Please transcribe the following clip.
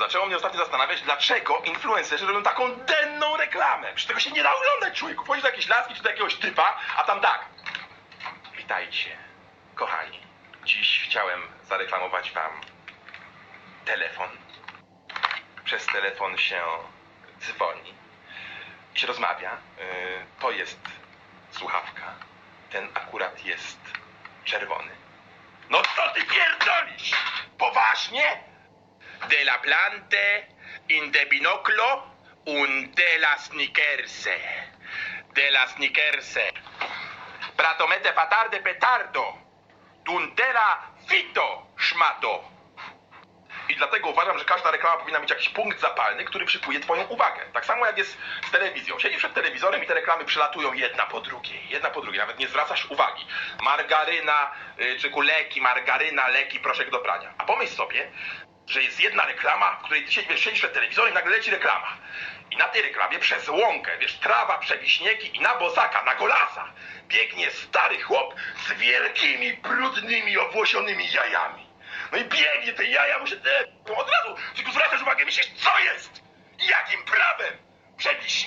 zaczęło mnie ostatnio zastanawiać, dlaczego influencerzy robią taką denną reklamę. Przecież tego się nie da oglądać, człowieku. Wchodzisz do jakiejś laski czy do jakiegoś typa, a tam tak. Witajcie, kochani. Dziś chciałem zareklamować wam telefon. Przez telefon się dzwoni i się rozmawia. Yy, to jest słuchawka. Ten akurat jest czerwony. No co ty pierdolisz? Poważnie? De la plante, in de binoclo, un de la snickerse. De la snickerse. Pratomete patarde petardo. Tuntera fito, szmato. I dlatego uważam, że każda reklama powinna mieć jakiś punkt zapalny, który przykuje twoją uwagę. Tak samo jak jest z telewizją. Siedzisz przed telewizorem i te reklamy przylatują jedna po drugiej, jedna po drugiej. Nawet nie zwracasz uwagi. Margaryna, y, czy leki, margaryna, leki, proszek do prania. A pomyśl sobie, że jest jedna reklama, w której ty siedzisz, siedzisz przed telewizorem i nagle leci reklama. I na tej reklamie przez łąkę, wiesz, trawa, przewiśnieki i na bosaka, na golasa biegnie stary chłop z wielkimi, brudnymi, owłosionymi jajami. No i biegnie te jaja, mu się te... Od razu tylko zwracasz uwagę, myślisz, co jest? Jakim prawem? Czerwcu